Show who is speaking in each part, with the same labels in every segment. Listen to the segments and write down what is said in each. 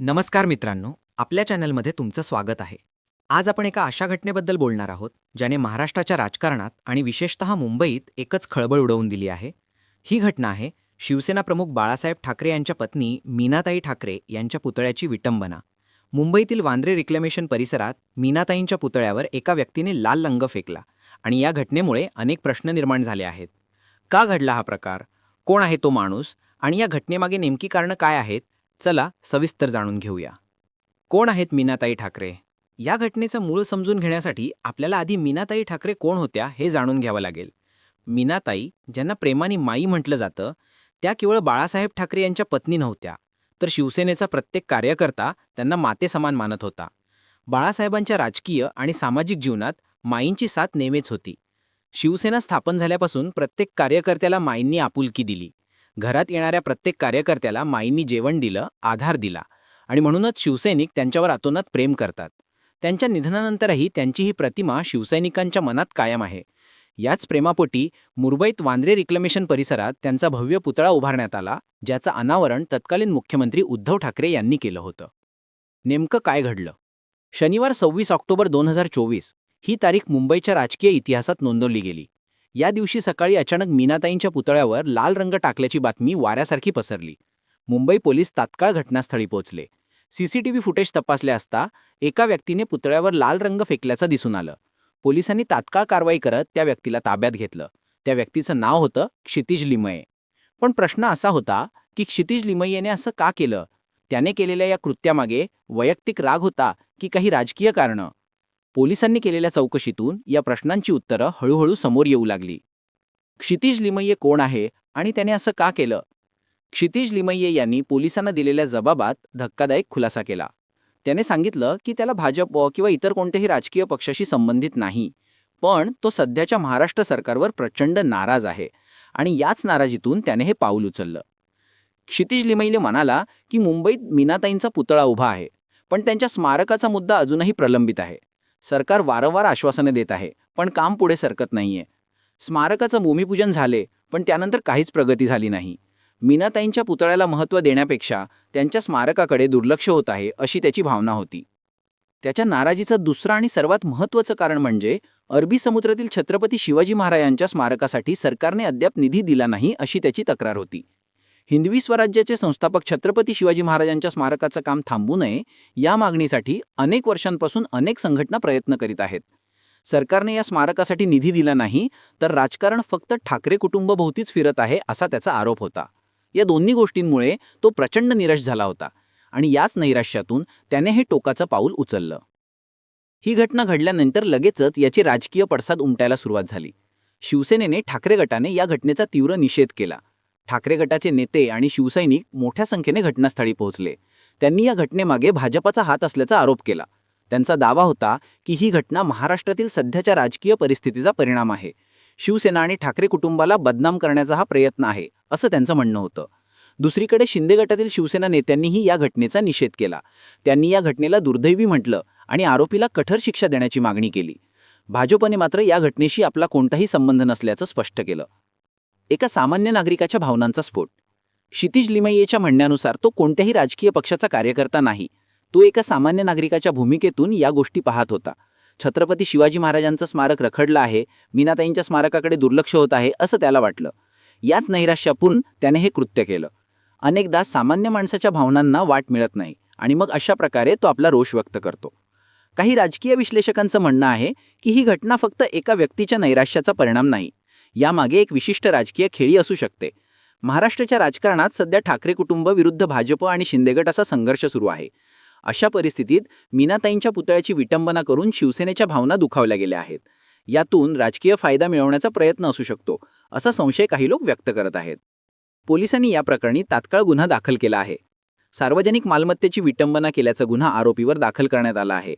Speaker 1: नमस्कार मित्रांनो आपल्या चॅनलमध्ये तुमचं स्वागत आहे. आज आपण एका अशा घटनेबद्दल बोलणार आहोत ज्याने महाराष्ट्राच्या राजकारणात आणि विशेषतः मुंबईत एकच खळबळ उडवून दिली आहे. ही घटना आहे शिवसेना प्रमुख बाळासाहेब ठाकरे यांच्या पत्नी मीनाताई ठाकरे यांच्या पुतळ्याची विटंबना. मुंबईतील वांद्रे रिक्लेमेशन परिसरात मीनाताईंच्या पुतळ्यावर एका व्यक्तीने लाल रंग फेकला आणि या घटनेमुळे अनेक प्रश्न निर्माण झाले आहेत. का घडला हा प्रकार? कोण आहे तो माणूस? आणि या घटनेमागे नेमकी कारणं काय आहेत? चला सविस्तर जाणून घेऊया. कोण आहेत मीनाताई ठाकरे? या घटनेचं मूळ समजून घेण्यासाठी आपल्याला आधी मीनाताई ठाकरे कोण होत्या हे जाणून घ्यावं लागेल. मीनाताई ज्यांना प्रेमाने माई म्हटलं जातं त्या केवळ बाळासाहेब ठाकरे यांच्या पत्नी नव्हत्या तर शिवसेनेचा प्रत्येक कार्यकर्ता त्यांना मातेसमान मानत होता. बाळासाहेबांच्या राजकीय आणि सामाजिक जीवनात माईंची साथ नेहमीच होती. शिवसेना स्थापन झाल्यापासून प्रत्येक कार्यकर्त्याला माईंनी आपुलकी दिली. घरात येणाऱ्या प्रत्येक कार्यकर्त्याला माईंनी जेवण दिलं आधार दिला आणि म्हणूनच शिवसैनिक त्यांच्यावर अतोनात प्रेम करतात. त्यांच्या निधनानंतरही त्यांची ही प्रतिमा शिवसैनिकांच्या मनात कायम आहे. याच प्रेमापोटी मुंबईत वांद्रे रिक्लेमेशन परिसरात त्यांचा भव्य पुतळा उभारण्यात आला ज्याचं अनावरण तत्कालीन मुख्यमंत्री उद्धव ठाकरे यांनी केलं होतं. नेमकं काय घडलं? शनिवार सव्वीस ऑक्टोबर दोन हजार चोवीस ही तारीख मुंबईच्या राजकीय इतिहासात नोंदवली गेली. या दिवशी सकाळी अचानक मीनाताईंच्या पुतळ्यावर लाल रंग टाकल्याची बातमी वाऱ्यासारखी पसरली. मुंबई पोलीस तात्काळ घटनास्थळी पोहोचले. सीसीटीव्ही फुटेज तपासले असता एका व्यक्तीने पुतळ्यावर लाल रंग फेकल्याचं दिसून आलं. पोलिसांनी तात्काळ कारवाई करत त्या व्यक्तीला ताब्यात घेतलं. त्या व्यक्तीचं नाव होतं क्षितिज लिमये. पण प्रश्न असा होता की क्षितिज लिमयेने असं का केलं? त्याने केलेल्या या कृत्यामागे वैयक्तिक राग होता की काही राजकीय कारणं? पोलिसांनी केलेल्या चौकशीतून या प्रश्नांची उत्तरं हळूहळू समोर येऊ लागली. क्षितिज लिमय्ये कोण आहे आणि त्याने असं का केलं? क्षितिज लिमये यांनी पोलिसांना दिलेल्या जबाबात धक्कादायक खुलासा केला. त्याने सांगितलं की त्याला भाजप किंवा इतर कोणत्याही राजकीय पक्षाशी संबंधित नाही पण तो सध्याच्या महाराष्ट्र सरकारवर प्रचंड नाराज आहे आणि याच नाराजीतून त्याने हे पाऊल उचललं. क्षितिज लिमयीने म्हणाला की मुंबईत मीनाताईंचा पुतळा उभा आहे पण त्यांच्या स्मारकाचा मुद्दा अजूनही प्रलंबित आहे. सरकार वारंवार आश्वासनं देत आहे पण काम पुढे सरकत नाहीये. स्मारकाचं भूमिपूजन झाले पण त्यानंतर काहीच प्रगती झाली नाही. मीनाताईंच्या पुतळ्याला महत्त्व देण्यापेक्षा त्यांच्या स्मारकाकडे दुर्लक्ष होत आहे अशी त्याची भावना होती. त्याच्या नाराजीचं दुसरं आणि सर्वात महत्त्वाचं कारण म्हणजे अरबी समुद्रातील छत्रपती शिवाजी महाराजांच्या स्मारकासाठी सरकारने अद्याप निधी दिला नाही अशी त्याची तक्रार होती. हिंदवी स्वराज्याचे संस्थापक छत्रपती शिवाजी महाराजांच्या स्मारकाचं काम थांबू नये या मागणीसाठी अनेक वर्षांपासून अनेक संघटना प्रयत्न करीत आहेत. सरकारने या स्मारकासाठी निधी दिला नाही तर राजकारण फक्त ठाकरे कुटुंबभोवतीच फिरत आहे असा त्याचा आरोप होता. या दोन्ही गोष्टींमुळे तो प्रचंड निराश झाला होता आणि याच नैराश्यातून त्याने हे टोकाचं पाऊल उचललं. ही घटना घडल्यानंतर लगेचच याची राजकीय पडसाद उमटायला सुरुवात झाली. शिवसेनेने ठाकरे गटाने या घटनेचा तीव्र निषेध केला. ठाकरे गटाचे नेते आणि शिवसैनिक मोठ्या संख्येने घटनास्थळी पोहोचले. त्यांनी या घटनेमागे भाजपाचा हात असल्याचा आरोप केला. त्यांचा दावा होता की ही घटना महाराष्ट्रातील सध्याच्या राजकीय परिस्थितीचा परिणाम आहे. शिवसेना आणि ठाकरे कुटुंबाला बदनाम करण्याचा हा प्रयत्न आहे असं त्यांचं म्हणणं होतं. दुसरीकडे शिंदे गटातील शिवसेना नेत्यांनीही या घटनेचा निषेध केला. त्यांनी या घटनेला दुर्दैवी म्हटलं आणि आरोपीला कठोर शिक्षा देण्याची मागणी केली. भाजपने मात्र या घटनेशी आपला कोणताही संबंध नसल्याचं स्पष्ट केलं. एका सामान्य नागरिकाच्या भावनांचा स्फोट. क्षितिज लिमयेच्या म्हणण्यानुसार तो कोणत्याही राजकीय पक्षाचा कार्यकर्ता नाही. तो एका सामान्य नागरिकाच्या भूमिकेतून या गोष्टी पाहत होता. छत्रपती शिवाजी महाराजांचं स्मारक रखडलं आहे मीनाताईंच्या स्मारकाकडे दुर्लक्ष होत आहे असं त्याला वाटलं. याच नैराश्यापून त्याने हे कृत्य केलं. अनेकदा सामान्य माणसाच्या भावनांना वाट मिळत नाही आणि मग अशा प्रकारे तो आपला रोष व्यक्त करतो. काही राजकीय विश्लेषकांचं म्हणणं आहे की ही घटना फक्त एका व्यक्तीच्या नैराश्याचा परिणाम नाही यामागे एक विशिष्ट राजकीय खेळी असू शकते. महाराष्ट्राच्या राजकारणात सध्या ठाकरे कुटुंब विरुद्ध भाजप आणि शिंदेगट असा संघर्ष सुरू आहे. अशा परिस्थितीत मीनाताईंच्या पुतळ्याची विटंबना करून शिवसेनेच्या भावना दुखावल्या गेल्या आहेत. यातून राजकीय फायदा मिळवण्याचा प्रयत्न असू शकतो असा संशय काही लोक व्यक्त करत आहेत. पोलिसांनी या प्रकरणी तात्काळ गुन्हा दाखल केला आहे. सार्वजनिक मालमत्तेची विटंबना केल्याचा गुन्हा आरोपीवर दाखल करण्यात आला आहे.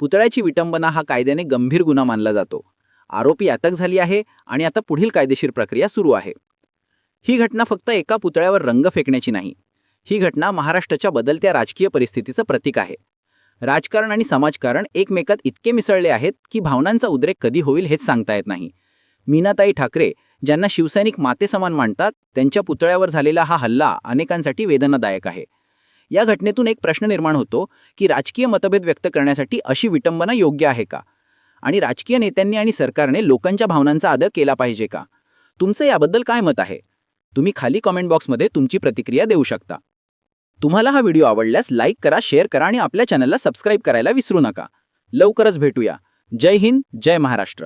Speaker 1: पुतळ्याची विटंबना हा कायद्याने गंभीर गुन्हा मानला जातो. आरोपी अटक झाली आहे आणि आता पुढील कायदेशीर प्रक्रिया सुरू आहे. ही घटना फक्त एका पुतळ्यावर रंग फेकण्याची नाही. ही घटना महाराष्ट्राच्या बदलत्या राजकीय परिस्थितीचं प्रतीक आहे. राजकारण आणि समाजकारण एकमेकात इतके मिसळले आहेत की भावनांचा उद्रेक कधी होईल हेच सांगता येत नाही. मीनाताई ठाकरे ज्यांना शिवसैनिक मातेसमान मानतात त्यांच्या पुतळ्यावर झालेला हा हल्ला अनेकांसाठी वेदनादायक आहे.
Speaker 2: या घटनेतून एक प्रश्न निर्माण होतो की राजकीय मतभेद व्यक्त करण्यासाठी अशी विटंबना योग्य आहे का? आणि राजकीय नेत्यांनी आणि सरकारने लोकांच्या भावनांचा आदर केला पाहिजे का? तुमचं याबद्दल काय मत आहे? तुम्ही खाली कॉमेंट बॉक्समध्ये तुमची प्रतिक्रिया देऊ शकता. तुम्हाला हा व्हिडिओ आवडल्यास लाईक करा शेअर करा आणि आपल्या चॅनलला सबस्क्राईब करायला विसरू नका. लवकरच भेटूया. जय हिंद जय महाराष्ट्र.